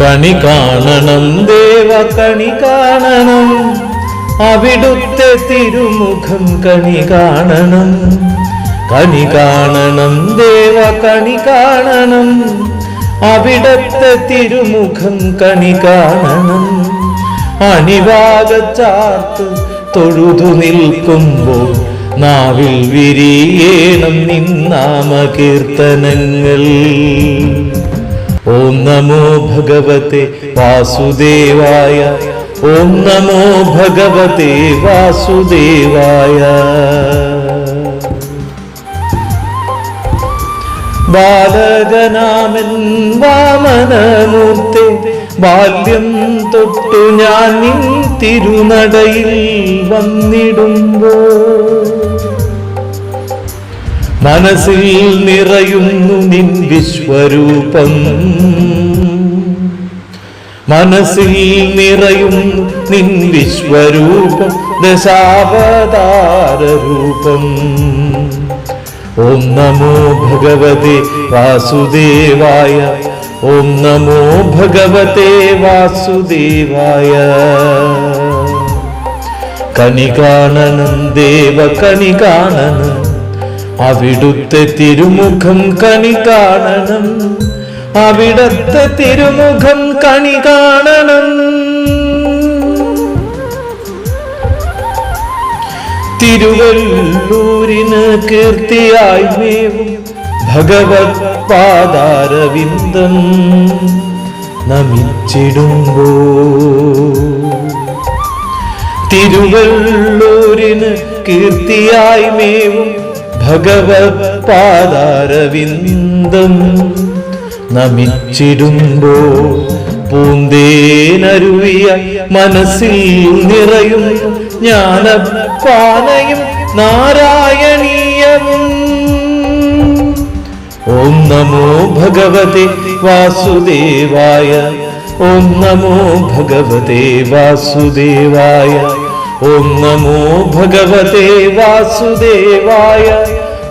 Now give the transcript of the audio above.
കണി കാണണം ദേവ കണി കാണണം. അവിടുത്തെ തിരുമുഖം കണി കാണണം. കണി കാണണം ദേവ കണി കാണണം. അവിടത്തെ തിരുമുഖം കണി കാണണം. അണിവാകച്ചാർത്ത് തൊഴുതു നിൽക്കുമ്പോൾ നാവിൽ വിരിയേണം നിന്നാമ കീർത്തനങ്ങൾ ഓം നമോ ഭഗവത്തെ വാസുദേവായ ഓം നമോ ഭഗവത്തെ വാസുദേവായ. ബാലകനാമൻ വാമനമൂർത്തെ ബാല്യം തൊട്ടു ഞാൻ തിരുനടയിൽ വന്നിടുമ്പോ മനസ്സിൽ നിറയുന്നു നിൻ വിശ്വരൂപം. മനസ്സിൽ നിറയും നിൻ വിശ്വരൂപം ദശാവതാര രൂപം. ഓം നമോ ഭഗവതി വാസുദേവായ ഓം നമോ ഭഗവത്തെ വാസുദേവായ. കണികാണനം ദേവ കണി കാണണം അവിടുത്തെ തിരുമുഖം കണി കാണണം. അവിടത്തെ തിരുമുഖം കണി കാണണം. തിരുവല്ലൂരിന് കീർത്തിയായി മേവും ഭഗവത് പാദാരവിന്ദം നമിച്ചിടുമ്പോ. തിരുവല്ലൂരിന് കീർത്തിയായി മേവും ഭഗവത് പാദാരവിന്ദം നമിച്ചിടുമ്പോ പൂന്തേനരുവിയ മനസ്സിൽ നിറയും ജ്ഞാനപ്പാനയും നാരായണീയവും. ഓം നമോ ഭഗവതി വാസുദേവായ ഓം നമോ ഭഗവതി വാസുദേവായ ഓം നമോ ഭഗവതി വാസുദേവായ.